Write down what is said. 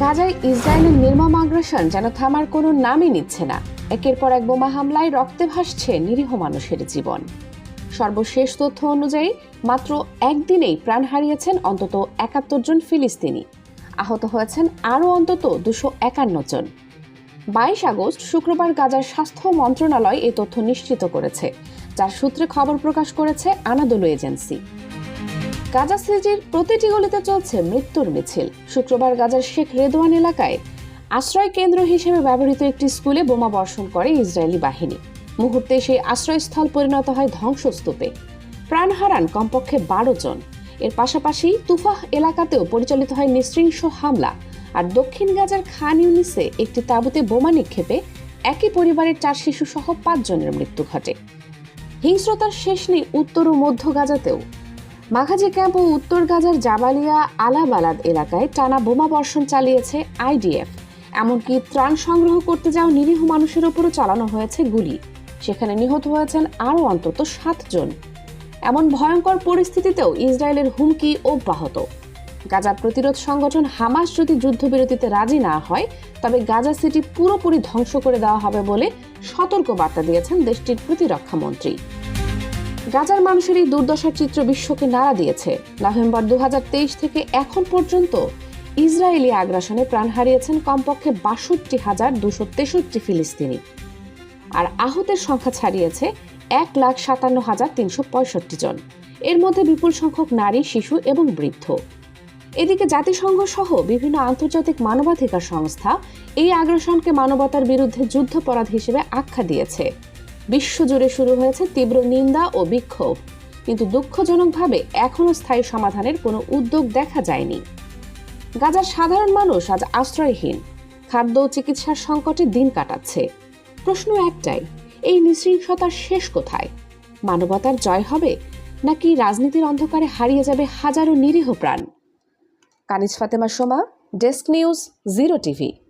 গাজায় ইসরায়েলের নির্মম আগ্রাসন যেন থামার কোনো নামই নিচ্ছে না। একের পর এক বোমা হামলায় রক্তে ভাসছে নিরীহ মানুষের জীবন। সর্বশেষ তথ্য অনুযায়ী, মাত্র একদিনেই প্রাণ হারিয়েছেন অন্তত একাত্তর জন ফিলিস্তিনি। আহত হয়েছেন আরও অন্তত দুশো একান্ন জন। বাইশ আগস্ট, শুক্রবার গাজার স্বাস্থ্য মন্ত্রণালয় এই তথ্য নিশ্চিত করেছে, যার সূত্রে খবর প্রকাশ করেছে আনাদোলু এজেন্সি। গাজা সিটির প্রতিটি গলিতে চলছে মৃত্যুর মিছিল। শুক্রবার গাজার শেখ রেদওয়ান এলাকায় আশ্রয় কেন্দ্র হিসেবে ব্যবহৃত একটি স্কুলে বোমা বর্ষণ করে ইসরায়েলি বাহিনী। মুহূর্তে সেই আশ্রয়স্থল পরিণত হয় ধ্বংসস্তূপে। প্রাণ হারান কমপক্ষে বারো জন। এর পাশাপাশি তুফাহ এলাকাতেও পরিচালিত হয় নৃশৃংস হামলা। আর দক্ষিণ গাজার খান ইউনিসে একটি তাঁবুতে বোমা নিক্ষেপে একই পরিবারের চার শিশু সহ পাঁচজনের মৃত্যু ঘটে। হিংস্রতার শেষ নেই উত্তর ও মধ্য গাজাতেও। মাঘাজি ক্যাম্প ও উত্তর গাজার জাবালিয়া আলাবালাদ এলাকায় টানা বোমা বর্ষণ চালিয়েছে আইডিএফ। এমনকি ত্রাণ সংগ্রহ করতে যাওয়া নিরীহ মানুষের ওপরও চালানো হয়েছে গুলি। সেখানে নিহত হয়েছেন আরও অন্তত সাতজন এমন ভয়ঙ্কর পরিস্থিতিতেও ইসরায়েলের হুমকি অব্যাহত। গাজার প্রতিরোধ সংগঠন হামাস যদি যুদ্ধবিরতিতে রাজি না হয়, তবে গাজা সিটি পুরোপুরি ধ্বংস করে দেওয়া হবে বলে সতর্ক বার্তা দিয়েছেন দেশটির প্রতিরক্ষা মন্ত্রী। গাজার মানুষের এই দুর্দশার চিত্র বিশ্বকে নাড়া দিয়েছে। নভেম্বর দু হাজার তেইশ থেকে এখন পর্যন্ত ইসরায়েলি আগ্রাসনে প্রাণ হারিয়েছেন কমপক্ষে বাষট্টি হাজার দুশো তেষট্টি ফিলিস্তিনি। আর আহতের সংখ্যা ছাড়িয়েছে এক লাখ সাতান্ন হাজার তিনশো পঁয়ষট্টি জন। এর মধ্যে বিপুল সংখ্যক নারী, শিশু এবং বৃদ্ধ। এদিকে জাতিসংঘ সহ বিভিন্ন আন্তর্জাতিক মানবাধিকার সংস্থা এই আগ্রাসনকে মানবতার বিরুদ্ধে যুদ্ধাপরাধ হিসেবে আখ্যা দিয়েছে। বিশ্বজুড়ে শুরু হয়েছে তীব্র নিন্দা ও বিক্ষোভ। কিন্তু দুঃখজনকভাবে এখনও স্থায়ী সমাধানের কোনো উদ্যোগ দেখা যায়নি। গাজার সাধারণ মানুষ আজ আশ্রয়হীন। খাদ্য ও চিকিৎসার সংকটে দিন কাটাচ্ছে। প্রশ্ন একটাই, এই নৃশৃংসতার শেষ কোথায়? মানবতার জয় হবে নাকি রাজনীতির অন্ধকারে হারিয়ে যাবে হাজারো নিরীহ প্রাণ? Kaniz Fatema Soma, desk news, zero TV.